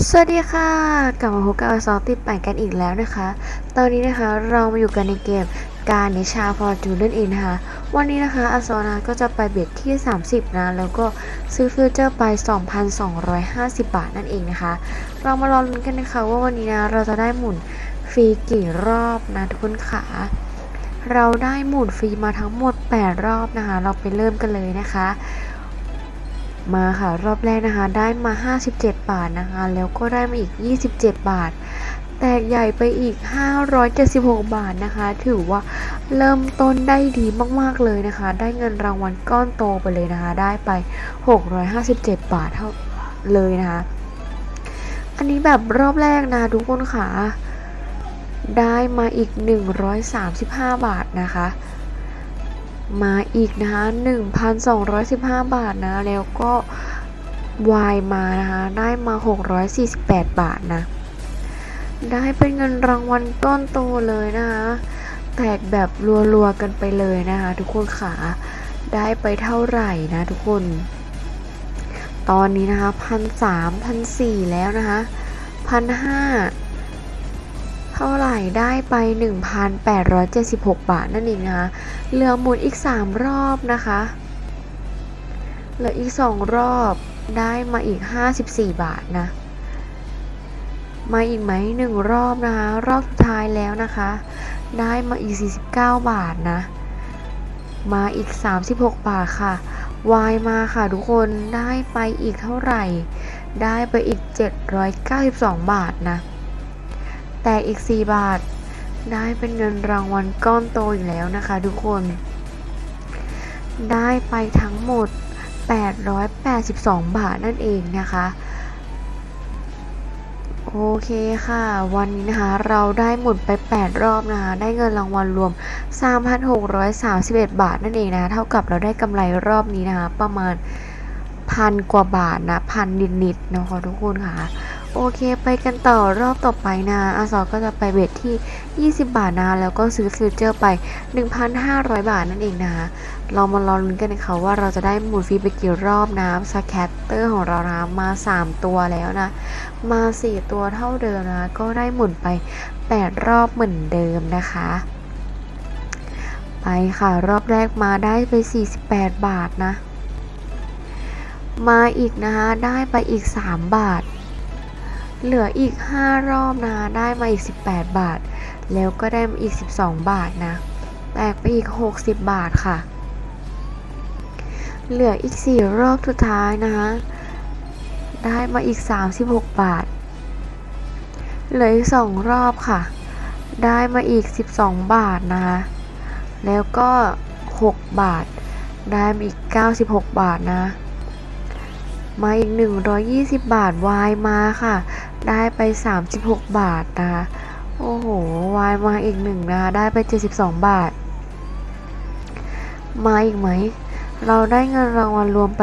สวัสดีค่ะ กลับมาพบกับอซอติดปั่นกันอีกแล้วนะคะ ตอนนี้นะคะเรามาอยู่กันในเกมการนิชาฟอร์จูนนั่นเองนะคะ วันนี้นะคะอซอนะก็จะไปเบ็ดที่ 30 นะ แล้วก็ซื้อฟิวเจอร์ไป 2,250 บาทนั่นเองนะคะ เรามารอลุ้นกันนะคะว่าวันนี้นะเราจะได้หมุนฟรีกี่รอบนะทุกคนขาเราได้หมุนฟรีมาทั้งหมด 8 รอบนะคะ เราไปเริ่มกันเลยนะคะ มาค่ะรอบแรกนะคะได้มา 57 บาทนะคะ แล้วก็ได้มาอีก 27 บาท แตกใหญ่ไปอีก 576 บาทนะคะ ถือว่าเริ่มต้นได้ดีมากๆเลยนะคะ ได้เงินรางวัลก้อนโตไปเลยนะคะ ได้ไป 657 บาทเท่าเลยนะคะ อันนี้แบบรอบแรกนะทุกคนค่ะ ได้มาอีก 135 บาทนะคะ มาอีกนะคะ1,215 บาทนะ แล้วก็วายมานะคะ ได้มา 648 บาทนะ ได้เป็นเงินรางวัลก้อนโตเลยนะคะ แตกแบบรัวๆกันไปเลยนะคะ ทุกคนขาได้ไปเท่าไหร่นะทุกคน ตอนนี้นะคะพันสามพันสี่แล้วนะคะพันห้า ท่าไหร่ได้ไป 1,876 บาทนั่นเองนะคะเหลือหมุนอีก 3 รอบนะคะ เหลืออีก 2 รอบได้มาอีก 54 บาทนะ มาอีกไหม1รอบนะคะ รอบสุดท้ายแล้วนะคะ ได้มาอีก 49 บาทนะ มาอีก 36 บาทค่ะวายมาค่ะทุกคนได้ไปอีกเท่าไหร่ ได้ไปอีก 792 บาทนะ แต่อีก 4 บาท ได้เป็นเงินรางวัลก้อนโตอีกแล้วนะคะทุกคน ได้ไปทั้งหมด 882 บาทนั่นเองนะคะโอเคค่ะ วันนี้นะคะ เราได้หมุนไป 8 รอบนะคะ ได้เงินรางวัลรวม 3,631 บาทนั่นเองนะะเท่ากับเราได้กำไรรอบนี้นะคะ ประมาณพันกว่าบาทนะ พันนิดๆนะคะทุกคนค่ะ โอเคไปกันต่อรอบต่อไปนะอาซอก็จะไปเบ็ดที่ 20 บาทนะแล้วก็ซื้อฟิวเจอร์ไป 1,500 บาทนั่นเองนะเรามารอลุ้นกันนะคะว่าเราจะได้หมุนฟรีไปกี่รอบนะสแคตเตอร์ของเรานะมา 3 ตัวแล้วนะ มา 4 ตัวเท่าเดิมนะ ก็ได้หมุนไป 8 รอบเหมือนเดิมนะคะไปค่ะ รอบแรกมาได้ไป 48 บาทนะ มาอีกนะคะ ได้ไปอีก 3 บาท เหลืออีก 5 รอบนะได้มาอีก 18 บาท แล้วก็ได้มาอีก 12 บาทนะ แตกไปอีก 60 บาทค่ะ เหลืออีก 4 รอบสุดท้ายนะคะได้มาอีก 36 บาท เหลืออีก 2 รอบค่ะ ได้มาอีก 12 บาทนะคะแล้วก็ 6 บาท ได้มาอีก 96 บาทนะมาอีก 120 บาทวายมาค่ะ ได้ไป 36 บาทนะคะ โอ้โห วายมาอีกหนึ่งนะคะ ได้ไป 72 บาท มาอีกไหม เราได้เงินรางวัลรวมไป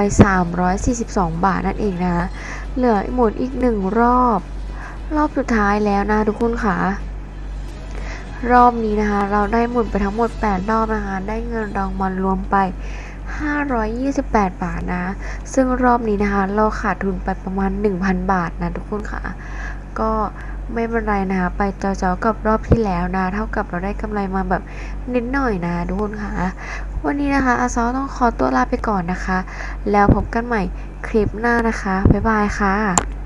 342 บาทนั่นเองนะคะ เหลือหมุนอีกหนึ่งรอบ รอบสุดท้ายแล้วนะทุกคนค่ะ รอบนี้นะคะ เราได้หมุนไปทั้งหมด 8 รอบนะคะ ได้เงินรางวัลรวมไป 528 บาทนะ ซึ่งรอบนี้นะคะ เราขาดทุนไปประมาณ 1,000 บาทนะทุกคนค่ะ ก็ไม่เป็นไรนะคะ ไปเจาๆกับรอบที่แล้วนะ เท่ากับเราได้กำไรมาแบบนิดหน่อยนะทุกคนค่ะ วันนี้นะคะ อาซอต้องขอตัวลาไปก่อนนะคะ แล้วพบกันใหม่คลิปหน้านะคะ บ๊ายบายค่ะ